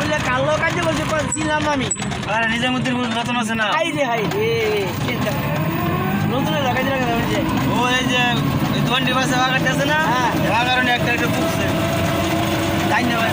বললে কাল কাজে বলছে ছিলাম আমি। আর নিজামুদ্দিন নতুন আছে না? হাই রে হাই রে চিন্তা নতুন লাগাই দিলাম ও এই যে টোয়েন্টি পাশে আগাতে আছে না? হ্যাঁ। কারণে একটা একটা বুকছে ধন্যবাদ